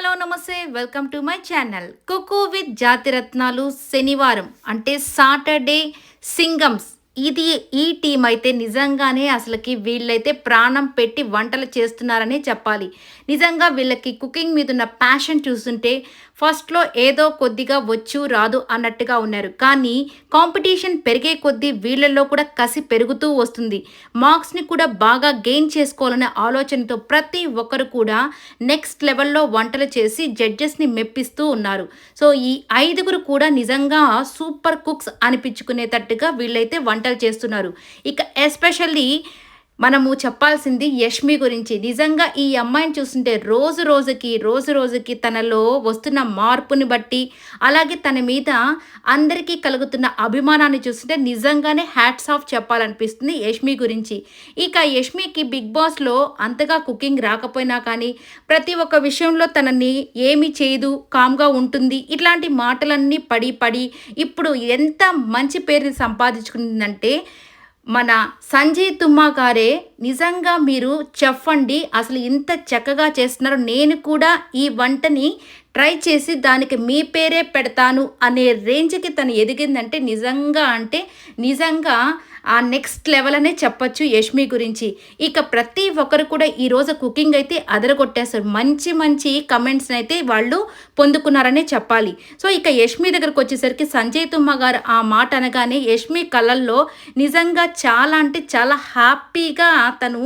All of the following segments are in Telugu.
హలో నమస్తే. Welcome to my channel. Cook with Jathiratnalu శనివారం అంటే సాటర్డే సింగమ్స్. ఇది ఈ టీం అయితే నిజంగానే అసలుకి వీళ్ళైతే ప్రాణం పెట్టి వంటలు చేస్తున్నారని చెప్పాలి. నిజంగా వీళ్ళకి కుకింగ్ మీద ఉన్న ప్యాషన్ చూస్తుంటే ఫస్ట్లో ఏదో కొద్దిగా వచ్చు రాదు అన్నట్టుగా ఉన్నారు. కానీ కాంపిటీషన్ పెరిగే కొద్దీ వీళ్ళల్లో కూడా కసి పెరుగుతూ వస్తుంది. మార్క్స్ని కూడా బాగా గెయిన్ చేసుకోవాలనే ఆలోచనతో ప్రతి ఒక్కరు కూడా నెక్స్ట్ లెవెల్లో వంటలు చేసి జడ్జెస్ని మెప్పిస్తూ ఉన్నారు. సో ఈ ఐదుగురు కూడా నిజంగా సూపర్ కుక్స్ అనిపించుకునేటట్టుగా వీళ్ళైతే వంటలు చేస్తున్నారు. ఇక ఎస్పెషల్లీ మనము చెప్పాల్సింది యష్మి గురించి. నిజంగా ఈ అమ్మాయిని చూస్తుంటే రోజు రోజుకి రోజు రోజుకి తనలో వస్తున్న మార్పుని బట్టి అలాగే తన మీద అందరికీ కలుగుతున్న అభిమానాన్ని చూస్తుంటే నిజంగానే హ్యాట్స్ ఆఫ్ చెప్పాలనిపిస్తుంది యష్మి గురించి. ఇక యష్మికి బిగ్ బాస్లో అంతగా కుకింగ్ రాకపోయినా కానీ ప్రతి ఒక్క విషయంలో తనని ఏమి చేయదు కామ్గా ఉంటుంది. ఇట్లాంటి మాటలన్నీ పడి పడి ఇప్పుడు ఎంత మంచి పేరుని సంపాదించుకుంటుందంటే మన సంజయ్ తుమ్మా గారే నిజంగా మీరు చెప్పండి అసలు ఇంత చక్కగా చేస్తున్నారు. నేను కూడా ఈ వంటని ట్రై చేసి దానికి మీ పేరే పెడతాను అనే రేంజ్కి తను ఎదిగిందంటే నిజంగా అంటే నిజంగా ఆ నెక్స్ట్ లెవెల్ అనే చెప్పొచ్చు యష్మి గురించి. ఇక ప్రతి ఒక్కరు కూడా ఈరోజు కుకింగ్ అయితే అదరగొట్టేస్తారు మంచి మంచి కమెంట్స్ని అయితే వాళ్ళు పొందుకున్నారనే చెప్పాలి. సో ఇక యష్మి దగ్గరకు వచ్చేసరికి సంజయ్ తుమ్మ గారు ఆ మాట అనగానే యష్మి కళల్లో నిజంగా చాలా అంటే చాలా హ్యాపీగా తను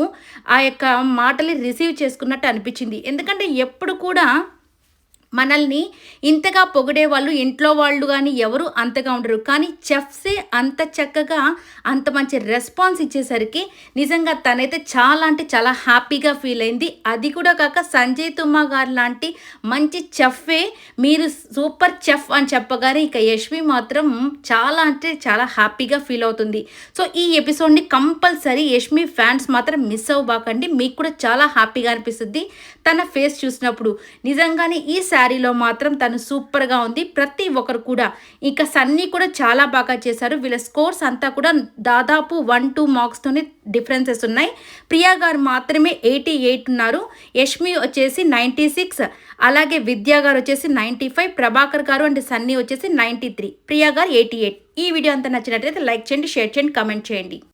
ఆ యొక్క మాటలు రిసీవ్ చేసుకున్నట్టు అనిపించింది. ఎందుకంటే ఎప్పుడు కూడా మనల్ని ఇంతగా పొగిడే వాళ్ళు ఇంట్లో వాళ్ళు కానీ ఎవరు అంతగా ఉండరు. కానీ చెఫ్సే అంత చక్కగా అంత మంచి రెస్పాన్స్ ఇచ్చేసరికి నిజంగా తనైతే చాలా అంటే చాలా హ్యాపీగా ఫీల్ అయింది. అది కూడా కాక సంజయ్ తుమ్మా గారు లాంటి మంచి చెఫ్వే. మీరు సూపర్ చెఫ్ అని చెప్పగానే ఇక యశ్వి మాత్రం చాలా అంటే చాలా హ్యాపీగా ఫీల్ అవుతుంది. సో ఈ ఎపిసోడ్ని కంపల్సరీ యష్మి ఫ్యాన్స్ మాత్రం మిస్ అవ్వబాకండి మీకు కూడా చాలా హ్యాపీగా అనిపిస్తుంది తన ఫేస్ చూసినప్పుడు. నిజంగానే ఈ శారీలో మాత్రం తను సూపర్గా ఉంది. ప్రతి ఒక్కరు కూడా ఇంకా సన్నీ కూడా చాలా బాగా చేశారు. వీళ్ళ స్కోర్స్ అంతా కూడా దాదాపు వన్ టూ మార్క్స్తోనే డిఫరెన్సెస్ ఉన్నాయి. ప్రియా గారు మాత్రమే ఎయిటీ ఎయిట్ ఉన్నారు. యష్మి వచ్చేసి నైంటీ సిక్స్ అలాగే విద్యా గారు వచ్చేసి నైంటీ ఫైవ్ ప్రభాకర్ గారు అండ్ సన్నీ వచ్చేసి నైంటీ త్రీ. ప్రియా గారు ఎయిటీ ఎయిట్. ఈ వీడియో అంతా నచ్చినట్లయితే లైక్ చేయండి షేర్ చేయండి కమెంట్ చేయండి.